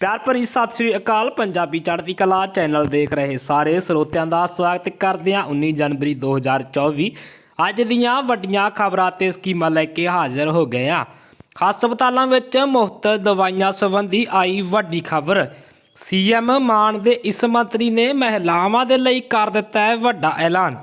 ਪਿਆਰ ਭਰੀ ਸਤਿ ਸ੍ਰੀ ਅਕਾਲ। ਪੰਜਾਬੀ ਚੜ੍ਹਦੀ ਕਲਾ ਚੈਨਲ ਦੇਖ ਰਹੇ ਸਾਰੇ ਸਰੋਤਿਆਂ ਦਾ ਸਵਾਗਤ ਕਰਦੇ ਹਾਂ 19 ਜਨਵਰੀ 2024 ਅੱਜ ਦੀਆਂ ਵੱਡੀਆਂ ਖਬਰਾਂ ਤੇ ਸਕੀਮਾਂ ਲੈ ਕੇ ਹਾਜ਼ਰ ਹੋ ਗਏ ਹਾਂ। ਹਸਪਤਾਲਾਂ ਵਿੱਚ ਮੁਫਤ ਦਵਾਈਆਂ ਸੰਬੰਧੀ ਆਈ ਵੱਡੀ ਖਬਰ। ਸੀਐਮ ਮਾਨ ਦੇ ਇਸ ਮੰਤਰੀ ਨੇ ਮਹਿਲਾਵਾਂ ਦੇ ਲਈ ਕਰ ਦਿੱਤਾ ਹੈ ਵੱਡਾ ਐਲਾਨ।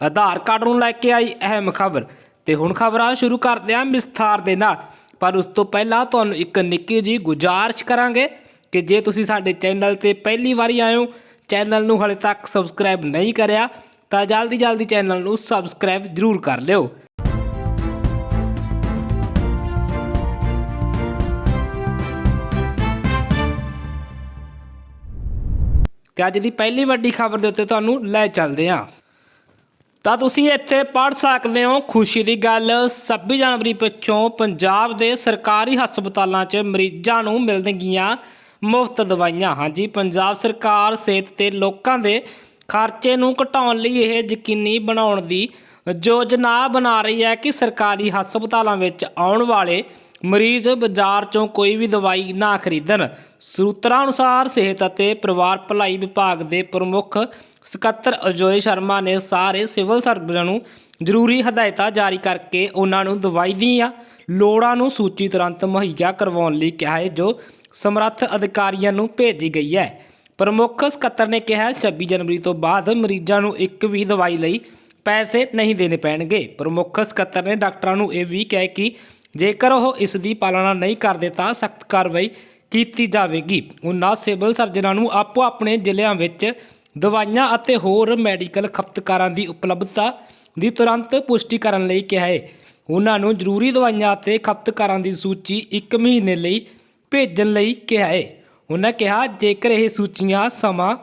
ਆਧਾਰ ਕਾਰਡ ਨੂੰ ਲੈ ਕੇ ਆਈ ਅਹਿਮ ਖਬਰ ਤੇ ਹੁਣ ਖਬਰਾਂ ਸ਼ੁਰੂ ਕਰਦੇ ਹਾਂ ਵਿਸਥਾਰ ਦੇ ਨਾਲ। ਪਰ ਉਸ ਤੋਂ ਪਹਿਲਾਂ ਤੁਹਾਨੂੰ ਇੱਕ ਨਿੱਕੀ ਜੀ ਗੁਜ਼ਾਰਿਸ਼ ਕਰਾਂਗੇ। ਕਿ ਜੇ ਤੁਸੀਂ ਸਾਡੇ ਚੈਨਲ ਤੇ ਪਹਿਲੀ ਵਾਰੀ ਆਏ ਹੋ, ਚੈਨਲ ਨੂੰ ਹਲੇ ਤੱਕ ਸਬਸਕ੍ਰਾਈਬ ਨਹੀਂ ਕਰਿਆ, ਤਾਂ ਜਲਦੀ ਜਲਦੀ ਚੈਨਲ ਨੂੰ ਸਬਸਕ੍ਰਾਈਬ ਜ਼ਰੂਰ ਕਰ ਲਿਓ। ਤੇ ਅੱਜ ਦੀ ਪਹਿਲੀ ਵੱਡੀ ਖਬਰ ਦੇ ਉੱਤੇ ਤੁਹਾਨੂੰ ਲੈ ਚੱਲਦੇ ਹਾਂ। ਤਾਂ ਤੁਸੀਂ ਇੱਥੇ ਪੜ੍ਹ ਸਕਦੇ ਹੋ, ਖੁਸ਼ੀ ਦੀ ਗੱਲ 26 ਜਨਵਰੀ ਪਿੱਛੋਂ ਪੰਜਾਬ ਦੇ ਸਰਕਾਰੀ ਹਸਪਤਾਲਾਂ 'ਚ ਮਰੀਜ਼ਾਂ ਨੂੰ ਮਿਲਣਗੀਆਂ ਮੁਫਤ ਦਵਾਈਆਂ। ਹਾਂਜੀ, ਪੰਜਾਬ ਸਰਕਾਰ ਸਿਹਤ ਤੇ ਲੋਕਾਂ ਦੇ ਖਰਚੇ ਨੂੰ ਘਟਾਉਣ ਲਈ ਇਹ ਯਕੀਨੀ ਬਣਾਉਣ ਦੀ ਯੋਜਨਾ ਬਣਾ ਰਹੀ ਹੈ ਕਿ ਸਰਕਾਰੀ ਹਸਪਤਾਲਾਂ ਵਿੱਚ ਆਉਣ ਵਾਲੇ ਮਰੀਜ਼ ਬਾਜ਼ਾਰ 'ਚੋਂ ਕੋਈ ਵੀ ਦਵਾਈ ਨਾ ਖਰੀਦਣ। ਸੂਤਰਾਂ ਅਨੁਸਾਰ ਸਿਹਤ ਅਤੇ ਪਰਿਵਾਰ ਭਲਾਈ ਵਿਭਾਗ ਦੇ ਪ੍ਰਮੁੱਖ ਸਕੱਤਰ ਅਜੋਏ ਸ਼ਰਮਾ ਨੇ ਸਾਰੇ ਸਿਵਲ ਸਰਜਨਾਂ ਨੂੰ ਜ਼ਰੂਰੀ ਹਦਾਇਤਾਂ ਜਾਰੀ ਕਰਕੇ ਉਹਨਾਂ ਨੂੰ ਦਵਾਈ ਦੀਆਂ ਲੋੜਾਂ ਨੂੰ ਸੂਚੀ ਤੁਰੰਤ ਮੁਹੱਈਆ ਕਰਵਾਉਣ ਲਈ ਕਿਹਾ ਹੈ, ਜੋ ਸਮਰੱਥ ਅਧਿਕਾਰੀਆਂ ਨੂੰ ਭੇਜੀ ਗਈ ਹੈ। ਪ੍ਰਮੁੱਖ ਸਕੱਤਰ ਨੇ ਕਿਹਾ 26 ਜਨਵਰੀ ਤੋਂ ਬਾਅਦ ਮਰੀਜ਼ਾਂ ਨੂੰ ਇੱਕ ਵੀ ਦਵਾਈ ਲਈ ਪੈਸੇ ਨਹੀਂ ਦੇਣੇ ਪੈਣਗੇ। ਪ੍ਰਮੁੱਖ ਸਕੱਤਰ ਨੇ ਡਾਕਟਰਾਂ ਨੂੰ ਇਹ ਵੀ ਕਿਹਾ ਕਿ ਜੇਕਰ ਉਹ ਇਸ ਦੀ ਪਾਲਣਾ ਨਹੀਂ ਕਰਦੇ ਤਾਂ ਸਖਤ ਕਾਰਵਾਈ ਕੀਤੀ ਜਾਵੇਗੀ। ਉਹਨਾਂ ਸਿਵਲ ਸਰਜਨਾਂ ਨੂੰ ਆਪੋ ਆਪਣੇ ਜ਼ਿਲ੍ਹਿਆਂ ਵਿੱਚ ਦਵਾਈਆਂ ਅਤੇ ਹੋਰ ਮੈਡੀਕਲ ਖਪਤਕਾਰਾਂ ਦੀ ਉਪਲਬਧਤਾ ਦੀ ਤੁਰੰਤ ਪੁਸ਼ਟੀ ਕਰਨ ਲਈ ਕਿਹਾ ਹੈ। ਉਹਨਾਂ ਨੂੰ ਜ਼ਰੂਰੀ ਦਵਾਈਆਂ ਅਤੇ ਖਪਤਕਾਰਾਂ ਦੀ ਸੂਚੀ 1 ਮਹੀਨੇ ਲਈ ਭੇਜਣ ਲਈ ਕਿਹਾ ਹੈ ਉਹਨਾਂ ਕਿਹਾ, ਜੇਕਰ ਇਹ ਸੂਚੀਆਂ ਸਮਾਂ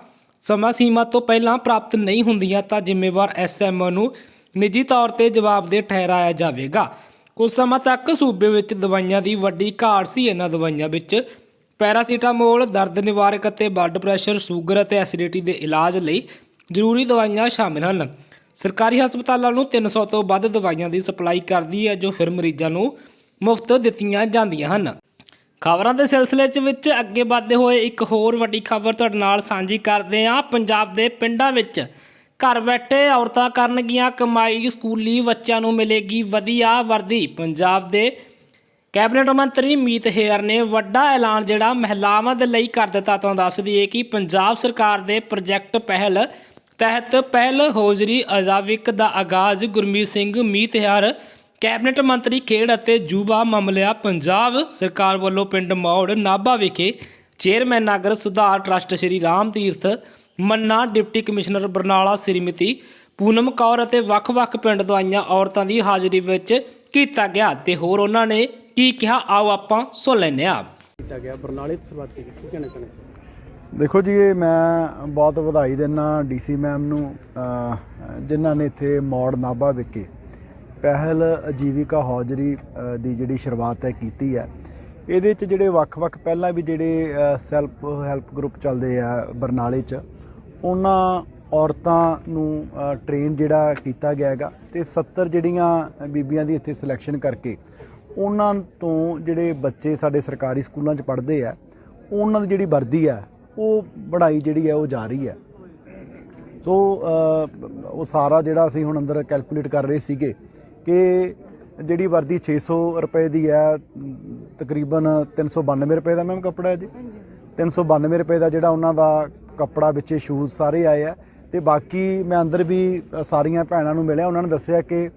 ਸਮਾਂ ਸੀਮਾ ਤੋਂ ਪਹਿਲਾਂ ਪ੍ਰਾਪਤ ਨਹੀਂ ਹੁੰਦੀਆਂ ਤਾਂ ਜ਼ਿੰਮੇਵਾਰ ਐਸਐਮਓ ਨੂੰ ਨਿੱਜੀ ਤੌਰ ਤੇ ਜਵਾਬਦੇਹ ਠਹਿਰਾਇਆ ਜਾਵੇਗਾ। ਕੁਝ ਸਮਾਂ ਤੱਕ ਸੂਬੇ ਵਿੱਚ ਦਵਾਈਆਂ ਦੀ ਵੱਡੀ ਘਾਟ ਸੀ। ਇਹਨਾਂ ਦਵਾਈਆਂ ਵਿੱਚ ਪੈਰਾਸੀਟਾਮੋਲ, ਦਰਦ ਨਿਵਾਰਕ ਅਤੇ ਬਲੱਡ ਪ੍ਰੈਸ਼ਰ ਸ਼ੂਗਰ ਅਤੇ ਐਸਿਡਿਟੀ ਦੇ ਇਲਾਜ ਲਈ ਜ਼ਰੂਰੀ ਦਵਾਈਆਂ ਸ਼ਾਮਿਲ ਹਨ। ਸਰਕਾਰੀ ਹਸਪਤਾਲਾਂ ਨੂੰ 300 ਤੋਂ ਵੱਧ ਦਵਾਈਆਂ ਦੀ ਸਪਲਾਈ ਕਰਦੀ ਹੈ, ਜੋ ਫਿਰ ਮਰੀਜ਼ਾਂ ਨੂੰ ਮੁਫਤ ਦਿੱਤੀਆਂ ਜਾਂਦੀਆਂ ਹਨ। ਖਬਰਾਂ ਦੇ ਸਿਲਸਿਲੇ 'ਚ ਵਿੱਚ ਅੱਗੇ ਵਧਦੇ ਹੋਏ ਇੱਕ ਹੋਰ ਵੱਡੀ ਖਬਰ ਤੁਹਾਡੇ ਨਾਲ ਸਾਂਝੀ ਕਰਦੇ ਹਾਂ। ਪੰਜਾਬ ਦੇ ਪਿੰਡਾਂ ਵਿੱਚ ਘਰ ਬੈਠੇ ਔਰਤਾਂ ਕਰਨਗੀਆਂ ਕਮਾਈ, ਸਕੂਲੀ ਬੱਚਿਆਂ ਨੂੰ ਮਿਲੇਗੀ ਵਧੀਆ ਵਰਦੀ। ਪੰਜਾਬ ਦੇ ਕੈਬਨਿਟ ਮੰਤਰੀ ਮੀਤ ਹੇਅਰ ਨੇ ਵੱਡਾ ਐਲਾਨ ਜਿਹੜਾ ਮਹਿਲਾਵਾਂ ਦੇ ਲਈ ਕਰ ਦਿੱਤਾ। ਤੁਹਾਨੂੰ ਦੱਸ ਦਈਏ ਕਿ ਪੰਜਾਬ ਸਰਕਾਰ ਦੇ ਪ੍ਰੋਜੈਕਟ ਪਹਿਲ ਤਹਿਤ ਪਹਿਲ ਹੋਜ਼ਰੀ ਅਜ਼ਾਵਿਕ ਦਾ ਆਗਾਜ਼ ਗੁਰਮੀਤ ਸਿੰਘ ਮੀਤ ਹੇਅਰ ਕੈਬਨਿਟ ਮੰਤਰੀ ਖੇਡ ਅਤੇ ਯੁਵਾ ਮਾਮਲਿਆਂ ਪੰਜਾਬ ਸਰਕਾਰ ਵੱਲੋਂ ਪਿੰਡ ਮੌੜ ਨਾਭਾ ਵਿਖੇ ਚੇਅਰਮੈਨ ਨਗਰ ਸੁਧਾਰ trust Shri Ram Tirath Manna deputy commissioner Barnala Shrimati Poonam Kaur ਅਤੇ ਵੱਖ-ਵੱਖ ਪਿੰਡ ਤੋਂ ਆਈਆਂ ਔਰਤਾਂ ਦੀ ਹਾਜ਼ਰੀ ਵਿੱਚ ਕੀਤਾ ਗਿਆ ਤੇ ਹੋਰ ਉਹਨਾਂ ਨੇ ਕੀ ਕਿਹਾ ਆਓ ਆਪਾਂ ਸੁਣ ਲੈਂਦੇ ਹਾਂ ਕੀਤਾ ਗਿਆ ਬਰਨਾਲੇ ਤੋਂ ਸ਼ੁਰੂਆਤ ਕੀਤੀ ਕੀ ਕਹਿਣਾ ਚਾਹੁੰਦੇ ਦੇਖੋ ਜੀ ਇਹ ਮੈਂ ਬਹੁਤ ਵਧਾਈ ਦਿੰਦਾ ਡੀਸੀ ਮੈਮ ਨੂੰ ਜਿਨ੍ਹਾਂ ਨੇ ਇੱਥੇ ਮੌੜ ਨਾਭਾ ਵਿਖੇ ਪਹਿਲ ਅਜੀਵਿਕਾ ਹੌਜਰੀ ਦੀ ਜਿਹੜੀ ਸ਼ੁਰੂਆਤ ਹੈ ਕੀਤੀ ਹੈ, ਇਹਦੇ ਚ ਜਿਹੜੇ ਵੱਖ-ਵੱਖ ਪਹਿਲਾਂ ਵੀ ਜਿਹੜੇ ਸੈਲਫ ਹੈਲਪ ਗਰੁੱਪ ਚੱਲਦੇ ਆ ਬਰਨਾਲੇ ਚ, ਉਹਨਾਂ ਔਰਤਾਂ ਨੂੰ ਟ੍ਰੇਨ ਜਿਹੜਾ ਕੀਤਾ ਗਿਆ ਹੈਗਾ ਤੇ 70 ਜਿਹੜੀਆਂ ਬੀਬੀਆਂ ਦੀ ਇੱਥੇ ਸਿਲੈਕਸ਼ਨ ਕਰਕੇ, ਉਹਨਾਂ ਤੋਂ ਜਿਹੜੇ ਬੱਚੇ ਸਾਡੇ ਸਰਕਾਰੀ ਸਕੂਲਾਂ 'ਚ ਪੜ੍ਹਦੇ ਆ, ਉਹਨਾਂ ਦੀ ਜਿਹੜੀ ਵਰਦੀ ਹੈ ਉਹ ਬਣਾਈ ਜਿਹੜੀ ਹੈ ਉਹ ਜਾ ਰਹੀ ਹੈ ਸੋ ਉਹ ਸਾਰਾ ਜਿਹੜਾ ਅਸੀਂ ਹੁਣ ਅੰਦਰ ਕੈਲਕੂਲੇਟ ਕਰ ਰਹੇ ਸੀਗੇ ਕਿ ਜਿਹੜੀ ਵਰਦੀ 600 ਰੁਪਏ ਦੀ ਹੈ ਤਕਰੀਬਨ 392 ਰੁਪਏ ਦਾ ਮੈਮ ਕੱਪੜਾ ਹੈ ਜੀ। 392 ਰੁਪਏ ਦਾ ਜਿਹੜਾ ਉਹਨਾਂ ਦਾ ਕੱਪੜਾ ਵਿੱਚੇ ਸ਼ੂਜ਼ ਸਾਰੇ ਆਏ ਆ। ਤੇ ਬਾਕੀ ਮੈਂ ਅੰਦਰ ਵੀ ਸਾਰੀਆਂ ਭੈਣਾਂ ਨੂੰ ਮਿਲਿਆ ਉਹਨਾਂ ਨੇ ਦੱਸਿਆ ਕਿ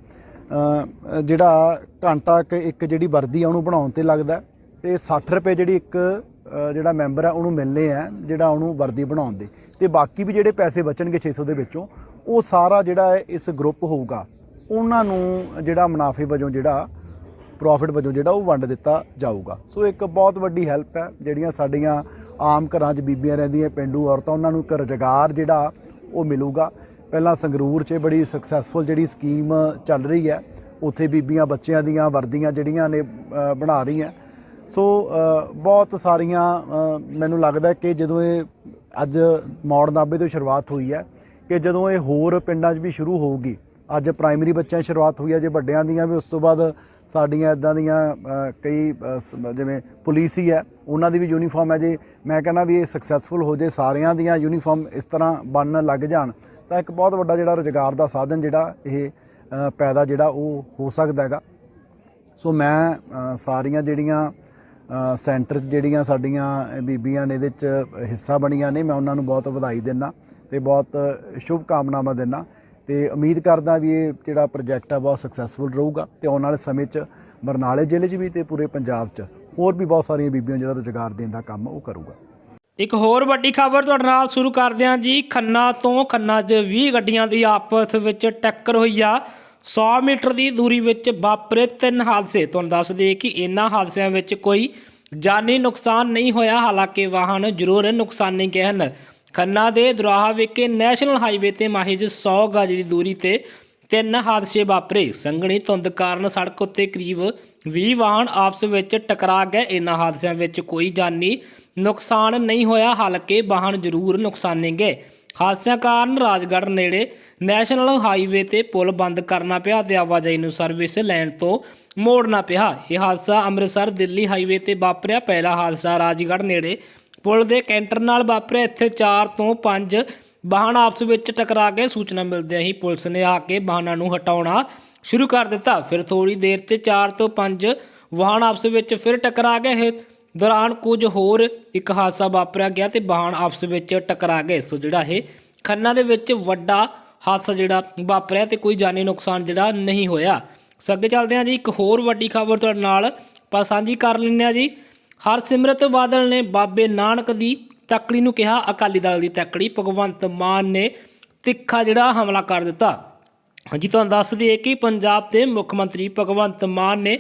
ਜਿਹੜਾ ਘੰਟਾ ਇੱਕ ਜਿਹੜੀ ਵਰਦੀ ਆ ਉਹਨੂੰ ਬਣਾਉਣ ਤੇ ਲੱਗਦਾ ਤੇ 60 ਰੁਪਏ ਜਿਹੜੀ ਇੱਕ ਜਿਹੜਾ ਮੈਂਬਰ ਹੈ ਉਹਨੂੰ ਮਿਲਨੇ ਆ ਜਿਹੜਾ ਉਹਨੂੰ ਵਰਦੀ ਬਣਾਉਣ ਦੇ। ਤੇ ਬਾਕੀ ਵੀ ਜਿਹੜੇ ਪੈਸੇ ਬਚਣਗੇ 600 ਦੇ ਵਿੱਚੋਂ ਉਹ ਸਾਰਾ ਜਿਹੜਾ ਇਸ ਗਰੁੱਪ ਹੋਊਗਾ। ਉਹਨਾਂ ਨੂੰ ਜਿਹੜਾ ਮੁਨਾਫੇ ਵਜੋਂ ਜਿਹੜਾ ਪ੍ਰੋਫਿਟ ਵਜੋਂ ਜਿਹੜਾ ਉਹ ਵੰਡ ਦਿੱਤਾ ਜਾਊਗਾ। ਸੋ ਇੱਕ ਬਹੁਤ ਵੱਡੀ ਹੈਲਪ ਹੈ, ਜਿਹੜੀਆਂ ਸਾਡੀਆਂ ਆਮ ਘਰਾਂ 'ਚ ਬੀਬੀਆਂ ਰਹਿੰਦੀਆਂ, ਪੇਂਡੂ ਔਰਤਾਂ, ਉਹਨਾਂ ਨੂੰ ਇੱਕ ਰੁਜ਼ਗਾਰ ਜਿਹੜਾ ਉਹ ਮਿਲੂਗਾ। ਪਹਿਲਾਂ ਸੰਗਰੂਰ 'ਚ ਬੜੀ ਸਕਸੈਸਫੁਲ ਜਿਹੜੀ ਸਕੀਮ ਚੱਲ ਰਹੀ ਹੈ, ਉੱਥੇ ਬੀਬੀਆਂ ਬੱਚਿਆਂ ਦੀਆਂ ਵਰਦੀਆਂ ਜਿਹੜੀਆਂ ਨੇ ਬਣਾ ਰਹੀਆਂ। ਸੋ ਬਹੁਤ ਸਾਰੀਆਂ ਮੈਨੂੰ ਲੱਗਦਾ ਕਿ ਜਦੋਂ ਇਹ ਅੱਜ ਮੌੜ ਨਾਬੇ ਤੋਂ ਸ਼ੁਰੂਆਤ ਹੋਈ ਹੈ, ਕਿ ਜਦੋਂ ਇਹ ਹੋਰ ਪਿੰਡਾਂ 'ਚ ਵੀ ਸ਼ੁਰੂ ਹੋਊਗੀ ਅੱਜ ਪ੍ਰਾਇਮਰੀ ਬੱਚਿਆਂ ਦੀ ਸ਼ੁਰੂਆਤ ਹੋਈ ਹੈ ਜੇ ਵੱਡਿਆਂ ਦੀਆਂ ਵੀ, ਉਸ ਤੋਂ ਬਾਅਦ ਸਾਡੀਆਂ ਇਦਾਂ ਦੀਆਂ ਕਈ ਜਿਵੇਂ ਪੁਲਿਸ ਹੀ ਹੈ, ਉਹਨਾਂ ਦੀ ਵੀ ਯੂਨੀਫਾਰਮ ਹੈ ਜੇ। ਮੈਂ ਕਹਿੰਦਾ ਵੀ ਇਹ ਸਕਸੈਸਫੁਲ ਹੋ ਜੇ, ਸਾਰਿਆਂ ਦੀਆਂ ਯੂਨੀਫਾਰਮ ਇਸ ਤਰ੍ਹਾਂ ਬਣਨ ਲੱਗ ਜਾਣ, ਤਾਂ ਇੱਕ ਬਹੁਤ ਵੱਡਾ ਜਿਹੜਾ ਰੁਜ਼ਗਾਰ ਦਾ ਸਾਧਨ ਜਿਹੜਾ ਇਹ ਪੈਦਾ ਜਿਹੜਾ ਉਹ ਹੋ ਸਕਦਾ ਹੈਗਾ। ਸੋ ਮੈਂ ਸਾਰੀਆਂ ਜਿਹੜੀਆਂ ਸੈਂਟਰ 'ਚ ਜਿਹੜੀਆਂ ਸਾਡੀਆਂ ਬੀਬੀਆਂ ਨੇ, ਇਹਦੇ 'ਚ ਹਿੱਸਾ ਬਣੀਆਂ ਨੇ, ਮੈਂ ਉਹਨਾਂ ਨੂੰ ਬਹੁਤ ਵਧਾਈ ਦਿੰਦਾ ਤੇ ਬਹੁਤ ਸ਼ੁਭ ਕਾਮਨਾਵਾਂ ਦਿੰਦਾ। ਤੇ ਉਮੀਦ ਕਰਦਾ ਵੀ ਇਹ ਜਿਹੜਾ ਪ੍ਰੋਜੈਕਟ ਆ ਬਹੁਤ ਸਕਸੈਸਫੁਲ ਰਹੂਗਾ ਤੇ ਆਉਣ ਵਾਲੇ ਸਮੇਂ 'ਚ ਬਰਨਾਲੇ ਜ਼ਿਲ੍ਹੇ 'ਚ ਵੀ ਤੇ ਪੂਰੇ ਪੰਜਾਬ 'ਚ ਹੋਰ ਵੀ ਬਹੁਤ ਸਾਰੀਆਂ ਬੀਬੀਆਂ ਜਿਹੜਾ ਰੁਜ਼ਗਾਰ ਦੇਣ ਦਾ ਕੰਮ ਉਹ ਕਰੂਗਾ। ਇੱਕ ਹੋਰ ਵੱਡੀ ਖਬਰ ਤੁਹਾਡੇ ਨਾਲ ਸ਼ੁਰੂ ਕਰਦੇ ਹਾਂ ਜੀ। ਖੰਨਾ ਤੋਂ ਖੰਨਾ 'ਚ 20 ਗੱਡੀਆਂ ਦੀ ਆਪਸ ਵਿੱਚ ਟੱਕਰ ਹੋਈ ਆ। 100 ਮੀਟਰ ਦੀ ਦੂਰੀ ਵਿੱਚ ਵਾਪਰੇ ਤਿੰਨ ਹਾਦਸੇ। ਤੁਹਾਨੂੰ ਦੱਸ ਦਈਏ ਕਿ ਇਨ੍ਹਾਂ ਹਾਦਸਿਆਂ ਵਿੱਚ ਕੋਈ ਜਾਨੀ ਨੁਕਸਾਨ ਨਹੀਂ ਹੋਇਆ। ਹਾਲਾਂਕਿ ਵਾਹਨ ਜ਼ਰੂਰ ਨੁਕਸਾਨੇ ਗਏ ਹਨ ਖੰਨਾ ਦੇ ਦੁਰਾਹਾ ਵਿਖੇ ਨੈਸ਼ਨਲ ਹਾਈਵੇ ਤੇ ਮਾਹਿਜ 100 ਗਜ ਦੀ ਦੂਰੀ ਤੇ ਤਿੰਨ ਹਾਦਸੇ ਵਾਪਰੇ। ਸੰਘਣੀ ਧੁੰਦ ਕਾਰਨ ਸੜਕ ਉੱਤੇ ਕਰੀਬ 20 ਵਾਹਨ ਆਪਸ ਵਿੱਚ ਟਕਰਾ ਗਏ। ਇਨ੍ਹਾਂ ਹਾਦਸਿਆਂ ਵਿੱਚ ਕੋਈ ਜਾਨੀ ਨੁਕਸਾਨ ਨਹੀਂ ਹੋਇਆ, ਹਾਲਾਂਕਿ ਵਾਹਨ ਜ਼ਰੂਰ ਨੁਕਸਾਨੇ ਗਏ। ਹਾਦਸਿਆਂ ਕਾਰਨ ਰਾਜਗੜ੍ਹ ਨੇੜੇ ਨੈਸ਼ਨਲ ਹਾਈਵੇ ਤੇ ਪੁਲ ਬੰਦ ਕਰਨਾ ਪਿਆ ਤੇ ਆਵਾਜਾਈ ਨੂੰ ਸਰਵਿਸ ਲੈਣ ਤੋਂ ਮੋੜਨਾ ਪਿਆ। ਇਹ ਹਾਦਸਾ ਅੰਮ੍ਰਿਤਸਰ ਦਿੱਲੀ ਹਾਈਵੇ ਤੇ ਵਾਪਰਿਆ। ਪਹਿਲਾ ਹਾਦਸਾ ਰਾਜਗੜ੍ਹ ਨੇੜੇ ਪੁਲ ਦੇ ਕੈਂਟਰ ਨਾਲ ਵਾਪਰਿਆ। ਇੱਥੇ 4 ਤੋਂ 5 ਵਾਹਨ ਆਪਸ ਵਿੱਚ ਟਕਰਾ ਕੇ ਸੂਚਨਾ ਮਿਲਦਿਆਂ ਹੀ ਪੁਲਿਸ ਨੇ ਆ ਕੇ ਵਾਹਨਾਂ ਨੂੰ ਹਟਾਉਣਾ ਸ਼ੁਰੂ ਕਰ ਦਿੱਤਾ। ਫਿਰ ਥੋੜੀ ਦੇਰ ਤੇ 4 ਤੋਂ 5 ਵਾਹਨ ਆਪਸ ਵਿੱਚ ਫਿਰ ਟਕਰਾ ਗਏ। ਇਹ ਦੌਰਾਨ ਕੁਝ ਹੋਰ ਇੱਕ ਹਾਦਸਾ ਵਾਪਰਿਆ ਗਿਆ ਤੇ ਵਾਹਨ ਆਪਸ ਵਿੱਚ ਟਕਰਾ ਗਏ। ਸੋ ਜਿਹੜਾ ਇਹ ਖੰਨਾ ਦੇ ਵਿੱਚ ਵੱਡਾ ਹਾਦਸਾ ਜਿਹੜਾ ਵਾਪਰਿਆ ਤੇ ਕੋਈ ਜਾਨੀ ਨੁਕਸਾਨ ਜਿਹੜਾ ਨਹੀਂ ਹੋਇਆ। ਸੋ ਅੱਗੇ ਚੱਲਦੇ ਹਾਂ ਜੀ। ਇੱਕ ਹੋਰ ਵੱਡੀ ਖਬਰ ਤੁਹਾਡੇ ਨਾਲ ਆਪਾਂ ਸਾਂਝੀ ਕਰ ਲੈਂਦੇ ਹਾਂ ਜੀ। ਹਰਸਿਮਰਤ ਬਾਦਲ ਨੇ ਬਾਬੇ ਨਾਨਕ ਦੀ ਤੱਕੜੀ ਨੂੰ ਕਿਹਾ, ਅਕਾਲੀ ਦਲ ਦੀ ਤੱਕੜੀ। ਭਗਵੰਤ ਮਾਨ ਨੇ ਤਿੱਖਾ ਜਿਹੜਾ ਹਮਲਾ ਕਰ ਦਿੱਤਾ। ਹਾਂਜੀ, ਤੁਹਾਨੂੰ ਦੱਸ ਦਈਏ ਕਿ ਪੰਜਾਬ ਦੇ ਮੁੱਖ ਮੰਤਰੀ ਭਗਵੰਤ ਮਾਨ ਨੇ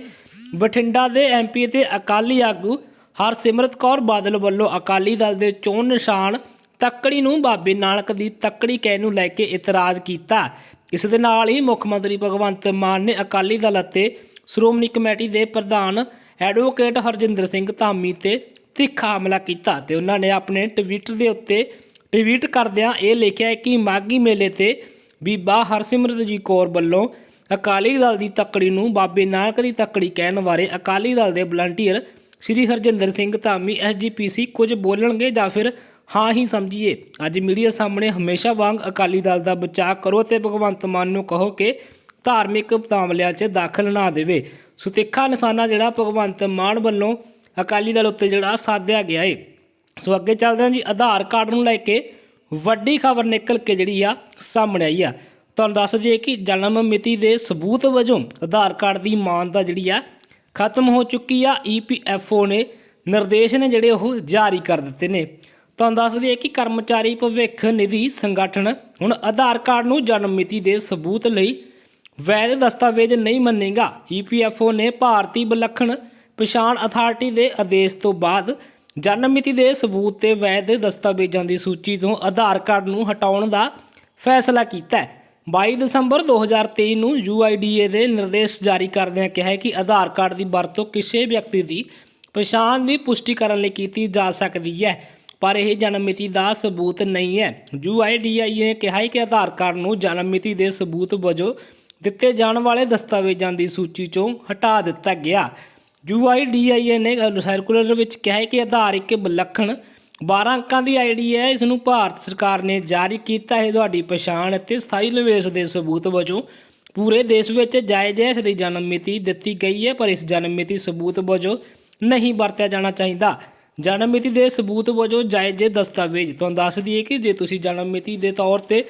ਬਠਿੰਡਾ ਦੇ ਐਮਪੀ ਤੇ ਅਕਾਲੀ ਆਗੂ ਹਰਸਿਮਰਤ ਕੌਰ ਬਾਦਲ ਵੱਲੋਂ ਅਕਾਲੀ ਦਲ ਦੇ ਚੋਣ ਨਿਸ਼ਾਨ ਤੱਕੜੀ ਨੂੰ ਬਾਬੇ ਨਾਨਕ ਦੀ ਤੱਕੜੀ ਕਹਿਣ ਨੂੰ ਲੈ ਕੇ ਇਤਰਾਜ਼ ਕੀਤਾ। ਇਸ ਦੇ ਨਾਲ ਹੀ ਮੁੱਖ ਮੰਤਰੀ ਭਗਵੰਤ ਮਾਨ ਨੇ ਅਕਾਲੀ ਦਲ ਅਤੇ ਸ਼੍ਰੋਮਣੀ ਕਮੇਟੀ ਦੇ ਪ੍ਰਧਾਨ ਐਡਵੋਕੇਟ ਹਰਜਿੰਦਰ ਸਿੰਘ ਧਾਮੀ ਤੇ ਤਿੱਖਾ ਹਮਲਾ ਕੀਤਾ ਤੇ ਉਹਨਾਂ ਨੇ ਆਪਣੇ ਟਵਿੱਟਰ ਦੇ ਉੱਤੇ ਟਵੀਟ ਕਰਦਿਆਂ ਇਹ ਲਿਖਿਆ ਕਿ ਮਾਗੀ ਮੇਲੇ ਤੇ ਬੀਬਾ ਹਰਸਿਮਰਤ ਜੀ ਕੌਰ ਵੱਲੋਂ ਅਕਾਲੀ ਦਲ ਦੀ ਤੱਕੜੀ ਨੂੰ ਬਾਬੇ ਨਾਨਕ ਦੀ ਤੱਕੜੀ ਕਹਿਣ ਬਾਰੇ ਅਕਾਲੀ ਦਲ ਦੇ ਵਲੰਟੀਅਰ ਸ਼੍ਰੀ ਹਰਜਿੰਦਰ ਸਿੰਘ ਧਾਮੀ ਐਸਜੀਪੀਸੀ ਕੁਝ ਬੋਲਣਗੇ ਜਾਂ ਫਿਰ ਹਾਂ ਹੀ ਸਮਝੀਏ। ਅੱਜ ਮੀਡੀਆ ਸਾਹਮਣੇ ਹਮੇਸ਼ਾ ਵਾਂਗ ਅਕਾਲੀ ਦਲ ਦਾ ਬਚਾਅ ਕਰੋ ਤੇ ਭਗਵੰਤ ਮਾਨ ਨੂੰ ਕਹੋ ਕਿ ਧਾਰਮਿਕ ਮਾਮਲਿਆਂ 'ਚ ਦਾਖਲ ਨਾ ਦੇਵੇ। ਸੋ ਨਿਸ਼ਾਨਾ ਜਿਹੜਾ ਭਗਵੰਤ ਮਾਨ ਵੱਲੋਂ ਅਕਾਲੀ ਦਲ ਉੱਤੇ ਜਿਹੜਾ ਸਾਧਿਆ ਗਿਆ ਏ। ਸੋ ਅੱਗੇ ਚੱਲਦੇ ਹਾਂ ਜੀ, ਆਧਾਰ ਕਾਰਡ ਨੂੰ ਲੈ ਕੇ ਵੱਡੀ ਖਬਰ ਨਿਕਲ ਕੇ ਜਿਹੜੀ ਆ ਸਾਹਮਣੇ ਆਈ ਆ। ਤੁਹਾਨੂੰ ਦੱਸ ਦਈਏ ਕਿ ਜਨਮ ਮਿਤੀ ਦੇ ਸਬੂਤ ਵਜੋਂ ਆਧਾਰ ਕਾਰਡ ਦੀ ਮਾਨਤਾ ਜਿਹੜੀ ਆ ਖਤਮ ਹੋ ਚੁੱਕੀ ਆ। ਈਪੀਐਫਓ ਨੇ ਨਿਰਦੇਸ਼ ਨੇ ਜਿਹੜੇ ਉਹ ਜਾਰੀ ਕਰ ਦਿੱਤੇ ਨੇ। ਤੁਹਾਨੂੰ ਦੱਸ ਦਈਏ ਕਿ ਕਰਮਚਾਰੀ ਭਵਿੱਖ ਨਿਧੀ ਸੰਗਠਨ ਹੁਣ ਆਧਾਰ ਕਾਰਡ ਨੂੰ ਜਨਮ ਮਿਤੀ ਦੇ ਸਬੂਤ ਲਈ ਵੈਧ ਦਸਤਾਵੇਜ਼ ਨਹੀਂ ਮੰਨੇਗਾ। ਈਪੀਐਫਓ ਨੇ ਭਾਰਤੀ ਵਿਲੱਖਣ ਪਛਾਣ ਅਥਾਰਟੀ ਦੇ ਆਦੇਸ਼ ਤੋਂ ਬਾਅਦ ਜਨਮ ਮਿਤੀ ਦੇ ਸਬੂਤ ਤੇ ਵੈਧ ਦਸਤਾਵੇਜ਼ਾਂ ਦੀ ਸੂਚੀ ਤੋਂ ਆਧਾਰ ਕਾਰਡ ਨੂੰ ਹਟਾਉਣ ਦਾ ਫੈਸਲਾ ਕੀਤਾ ਹੈ। 22 ਦਸੰਬਰ 2023 ਨੂੰ UIDA ਦੇ ਨਿਰਦੇਸ਼ ਜਾਰੀ ਕਰਦਿਆਂ ਕਿਹਾ ਹੈ ਕਿ ਆਧਾਰ ਕਾਰਡ ਦੀ ਵਰਤੋਂ ਕਿਸੇ ਵਿਅਕਤੀ ਦੀ ਪਛਾਣ ਦੀ ਪੁਸ਼ਟੀ ਕਰਨ ਲਈ ਕੀਤੀ ਜਾ ਸਕਦੀ ਹੈ, ਪਰ ਇਹ ਜਨਮ ਮਿਤੀ ਦਾ ਸਬੂਤ ਨਹੀਂ ਹੈ। UIDAI ਨੇ ਕਿਹਾ ਹੈ ਕਿ ਆਧਾਰ ਕਾਰਡ ਨੂੰ ਜਨਮ ਮਿਤੀ ਦੇ ਸਬੂਤ ਵਜੋਂ ਦਿੱਤੇ ਜਾਣ ਵਾਲੇ ਦਸਤਾਵੇਜ਼ਾਂ ਦੀ ਸੂਚੀ ਚੋਂ ਹਟਾ ਦਿੱਤਾ ਗਿਆ। UIDAI ਨੇ ਸਰਕੂਲਰ ਵਿੱਚ ਕਿਹਾ ਹੈ ਕਿ ਆਧਾਰ ਇੱਕ ਵਿਲੱਖਣ 12 ਅੰਕਾਂ ਦੀ ਆਈਡੀ ਹੈ। ਇਸ ਨੂੰ ਭਾਰਤ ਸਰਕਾਰ ਨੇ ਜਾਰੀ ਕੀਤਾ ਹੈ। ਤੁਹਾਡੀ ਪਛਾਣ ਅਤੇ ਸਥਾਈ ਨਿਵੇਸ਼ ਦੇ ਸਬੂਤ ਵਜੋਂ ਪੂਰੇ ਦੇਸ਼ ਵਿੱਚ ਜਾਇਜ਼ ਹੈ। ਇਸ ਦੀ ਜਨਮ ਮਿਤੀ ਦਿੱਤੀ ਗਈ ਹੈ, ਪਰ ਇਸ ਜਨਮ ਮਿਤੀ ਸਬੂਤ ਵਜੋਂ ਨਹੀਂ ਵਰਤਿਆ ਜਾਣਾ ਚਾਹੀਦਾ। ਜਨਮ ਮਿਤੀ ਦੇ ਸਬੂਤ ਵਜੋਂ ਜਾਇਜ਼ ਦਸਤਾਵੇਜ਼। ਤੁਹਾਨੂੰ ਦੱਸ ਦਈਏ ਕਿ ਜੇ ਤੁਸੀਂ ਜਨਮ ਮਿਤੀ ਦੇ ਤੌਰ ਤੇ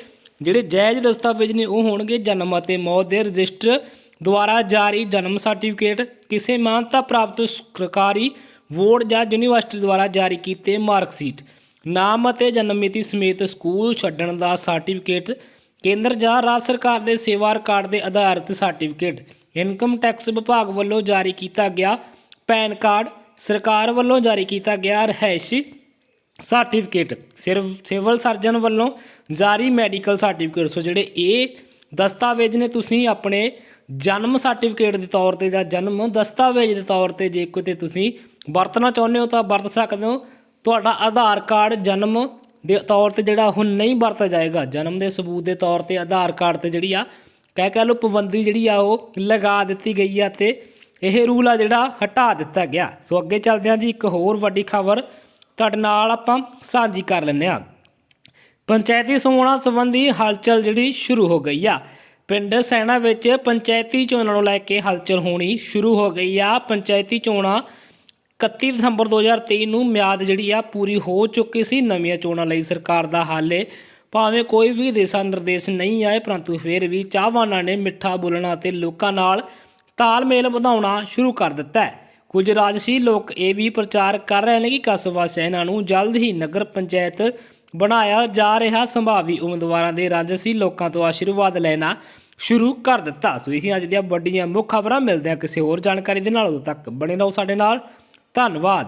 ਜਿਹੜੇ ਜਾਇਜ਼ ਦਸਤਾਵੇਜ਼ ਨੇ ਉਹ ਹੋਣਗੇ ਜਨਮ ਅਤੇ ਮੌਤ ਦੇ ਰਜਿਸਟਰ। ਦੁਆਰਾ ਜਾਰੀ ਜਨਮ ਸਰਟੀਫਿਕੇਟ, ਕਿਸੇ ਮਾਨਤਾ ਪ੍ਰਾਪਤ ਸਰਕਾਰੀ ਬੋਰਡ ਜਾਂ ਯੂਨੀਵਰਸਿਟੀ ਦੁਆਰਾ ਜਾਰੀ ਕੀਤੇ ਮਾਰਕ ਸ਼ੀਟ। ਨਾਮ ਅਤੇ ਜਨਮ ਮਿਤੀ ਸਮੇਤ ਸਕੂਲ ਛੱਡਣ ਦਾ ਸਰਟੀਫਿਕੇਟ, ਕੇਂਦਰ ਜਾਂ ਰਾਜ ਸਰਕਾਰ ਦੇ ਸੇਵਾ ਰਿਕਾਰਡ ਦੇ ਆਧਾਰ ਸਰਟੀਫਿਕੇਟ। ਇਨਕਮ ਟੈਕਸ ਵਿਭਾਗ ਵੱਲੋਂ ਜਾਰੀ ਕੀਤਾ ਗਿਆ ਪੈਨ ਕਾਰਡ, ਸਰਕਾਰ ਵੱਲੋਂ ਜਾਰੀ ਕੀਤਾ ਗਿਆ ਰਹਿਸ਼ ਸਰਟੀਫਿਕੇਟ ਸਿਰਫ ਸਿਵਲ ਸਰਜਨ ਵੱਲੋਂ ਜਾਰੀ ਮੈਡੀਕਲ ਸਰਟੀਫਿਕੇਟ ਸੋ ਜਿਹੜੇ ਇਹ ਦਸਤਾਵੇਜ਼ ਨੇ, ਤੁਸੀਂ ਆਪਣੇ ਜਨਮ ਸਰਟੀਫਿਕੇਟ ਦੇ ਤੌਰ ਤੇ ਜਾਂ ਜਨਮ ਦਸਤਾਵੇਜ਼ ਦੇ ਤੌਰ ਤੇ ਜੇ ਕਿਤੇ ਤੁਸੀਂ ਵਰਤਣਾ ਚਾਹੁੰਦੇ ਹੋ ਤਾਂ ਵਰਤ ਸਕਦੇ ਹੋ। ਤੁਹਾਡਾ ਆਧਾਰ ਕਾਰਡ ਜਨਮ ਦੇ ਤੌਰ ਤੇ ਜਿਹੜਾ ਹੁਣ ਨਹੀਂ ਵਰਤਿਆ ਜਾਏਗਾ। ਜਨਮ ਦੇ ਸਬੂਤ ਦੇ ਤੌਰ ਤੇ ਆਧਾਰ ਕਾਰਡ ਤੇ ਜਿਹੜੀ ਆ, ਕਹਿ ਕਹਿ ਲਓ ਪਾਬੰਦੀ ਜਿਹੜੀ ਆ, ਉਹ ਲਗਾ ਦਿੱਤੀ ਗਈ ਆ ਤੇ ਇਹ ਰੂਲ ਆ ਜਿਹੜਾ ਹਟਾ ਦਿੱਤਾ ਗਿਆ। ਸੋ ਅੱਗੇ ਚੱਲਦੇ ਹਾਂ ਜੀ, ਇੱਕ ਹੋਰ ਵੱਡੀ ਖਬਰ ਤੁਹਾਡੇ ਨਾਲ ਆਪਾਂ ਸਾਂਝੀ ਕਰ ਲੈਂਦੇ ਹਾਂ। ਪੰਚਾਇਤੀ ਚੋਣਾਂ ਸੰਬੰਧੀ ਹਲਚਲ ਜਿਹੜੀ ਸ਼ੁਰੂ ਹੋ ਗਈ ਆ। ਪਿੰਡ ਸੈਣਾ ਵਿੱਚ ਪੰਚਾਇਤੀ ਚੋਣਾਂ ਨੂੰ ਲੈ ਕੇ ਹਲਚਲ ਹੋਣੀ ਸ਼ੁਰੂ ਹੋ ਗਈ ਆ। ਪੰਚਾਇਤੀ ਚੋਣਾਂ 31 ਦਸੰਬਰ 2023 ਨੂੰ ਮਿਆਦ ਜਿਹੜੀ ਆ ਪੂਰੀ ਹੋ ਚੁੱਕੀ ਸੀ। ਨਵੀਆਂ ਚੋਣਾਂ ਲਈ ਸਰਕਾਰ ਦਾ ਹਾਲੇ ਭਾਵੇਂ ਕੋਈ ਵੀ ਦਿਸ਼ਾ ਨਿਰਦੇਸ਼ ਨਹੀਂ ਆਏ, ਪਰੰਤੂ ਫਿਰ ਵੀ ਚਾਹਵਾਨਾਂ ਨੇ ਮਿੱਠਾ ਬੋਲਣਾ ਅਤੇ ਲੋਕਾਂ ਨਾਲ ਤਾਲਮੇਲ ਵਧਾਉਣਾ ਸ਼ੁਰੂ ਕਰ ਦਿੱਤਾ ਹੈ। ਕੁਝ ਰਾਜਸੀ ਲੋਕ ਇਹ ਵੀ ਪ੍ਰਚਾਰ ਕਰ ਰਹੇ ਨੇ ਕਿ ਕਸਬਾ ਸੈਨਾ ਨੂੰ ਜਲਦ ਹੀ ਨਗਰ ਪੰਚਾਇਤ ਬਣਾਇਆ ਜਾ ਰਿਹਾ। ਸੰਭਾਵੀ ਉਮੀਦਵਾਰਾਂ ਦੇ ਰਾਜਸੀ ਲੋਕਾਂ ਤੋਂ ਆਸ਼ੀਰਵਾਦ ਲੈਣਾ ਸ਼ੁਰੂ ਕਰ ਦਿੱਤਾ। ਸੋ ਇਸੇ ਅੱਜ ਦੀਆਂ ਵੱਡੀਆਂ ਮੁੱਖ ਖਬਰਾਂ। ਮਿਲਦੇ ਆ ਕਿਸੇ ਹੋਰ ਜਾਣਕਾਰੀ ਦੇ ਨਾਲ। ਉਦੋਂ ਤੱਕ ਬਣੇ ਰਹੋ ਸਾਡੇ ਨਾਲ। ਧੰਨਵਾਦ।